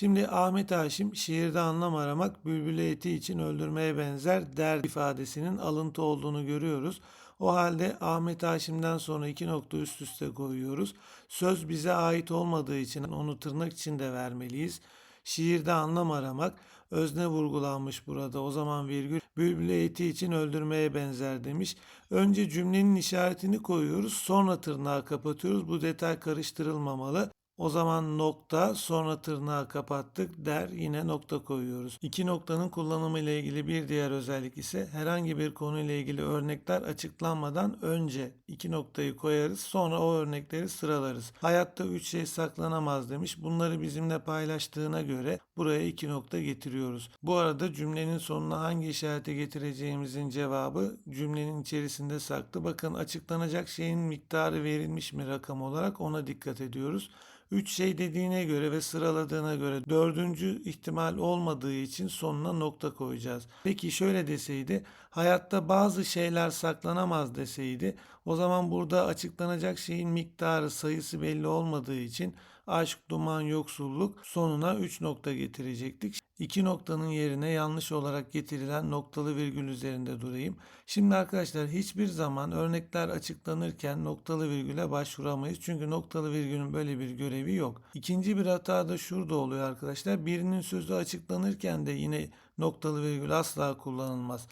Şimdi Ahmet Haşim şiirde anlam aramak bülbülü eti için öldürmeye benzer der ifadesinin alıntı olduğunu görüyoruz. O halde Ahmet Haşim'den sonra iki nokta üst üste koyuyoruz. Söz bize ait olmadığı için onu tırnak içinde vermeliyiz. Şiirde anlam aramak özne vurgulanmış burada. O zaman virgül bülbülü eti için öldürmeye benzer demiş. Önce cümlenin işaretini koyuyoruz sonra tırnağı kapatıyoruz. Bu detay karıştırılmamalı. O zaman nokta sonra tırnağı kapattık der yine nokta koyuyoruz. İki noktanın kullanımı ile ilgili bir diğer özellik ise herhangi bir konu ile ilgili örnekler açıklanmadan önce iki noktayı koyarız sonra o örnekleri sıralarız. Hayatta üç şey saklanamaz demiş. Bunları bizimle paylaştığına göre buraya iki nokta getiriyoruz. Bu arada cümlenin sonuna hangi işareti getireceğimizin cevabı cümlenin içerisinde saklı. Bakın açıklanacak şeyin miktarı verilmiş mi rakam olarak ona dikkat ediyoruz. Üç şey dediğine göre ve sıraladığına göre dördüncü ihtimal olmadığı için sonuna nokta koyacağız. Peki şöyle deseydi hayatta bazı şeyler saklanamaz deseydi o zaman burada açıklanacak şeyin miktarı sayısı belli olmadığı için aşk, duman, yoksulluk sonuna 3 nokta getirecektik. İki noktanın yerine yanlış olarak getirilen noktalı virgül üzerinde durayım. Şimdi arkadaşlar hiçbir zaman örnekler açıklanırken noktalı virgüle başvuramayız. Çünkü noktalı virgülün böyle bir görevi yok. İkinci bir hata da şurada oluyor arkadaşlar. Birinin sözü açıklanırken de yine noktalı virgül asla kullanılmaz.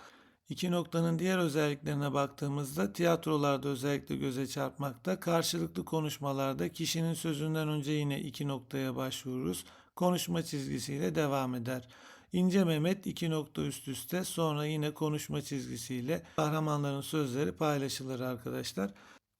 İki noktanın diğer özelliklerine baktığımızda tiyatrolarda özellikle göze çarpmakta, karşılıklı konuşmalarda kişinin sözünden önce yine iki noktaya başvururuz. Konuşma çizgisiyle devam eder. İnce Mehmet iki nokta üst üste sonra yine konuşma çizgisiyle kahramanların sözleri paylaşılır arkadaşlar.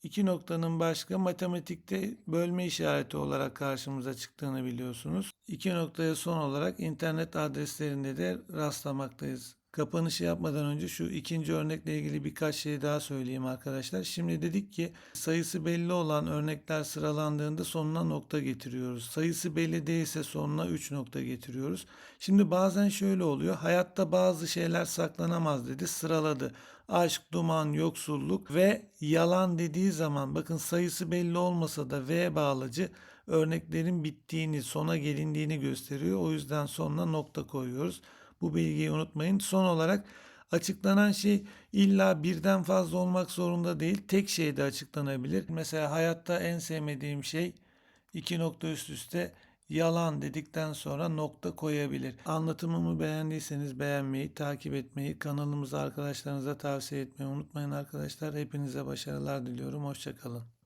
İki noktanın başka matematikte bölme işareti olarak karşımıza çıktığını biliyorsunuz. İki noktaya son olarak internet adreslerinde de rastlamaktayız. Kapanışı yapmadan önce şu ikinci örnekle ilgili birkaç şey daha söyleyeyim arkadaşlar. Şimdi dedik ki sayısı belli olan örnekler sıralandığında sonuna nokta getiriyoruz. Sayısı belli değilse sonuna 3 nokta getiriyoruz. Şimdi bazen şöyle oluyor. Hayatta bazı şeyler saklanamaz dedi sıraladı. Aşk, duman, yoksulluk ve yalan dediği zaman bakın sayısı belli olmasa da V bağlacı örneklerin bittiğini, sona gelindiğini gösteriyor. O yüzden sonuna nokta koyuyoruz. Bu bilgiyi unutmayın. Son olarak açıklanan şey illa birden fazla olmak zorunda değil. Tek şey de açıklanabilir. Mesela hayatta en sevmediğim şey iki nokta üst üste yalan dedikten sonra nokta koyabilir. Anlatımımı beğendiyseniz beğenmeyi, takip etmeyi, kanalımızı arkadaşlarınıza tavsiye etmeyi unutmayın arkadaşlar. Hepinize başarılar diliyorum. Hoşçakalın.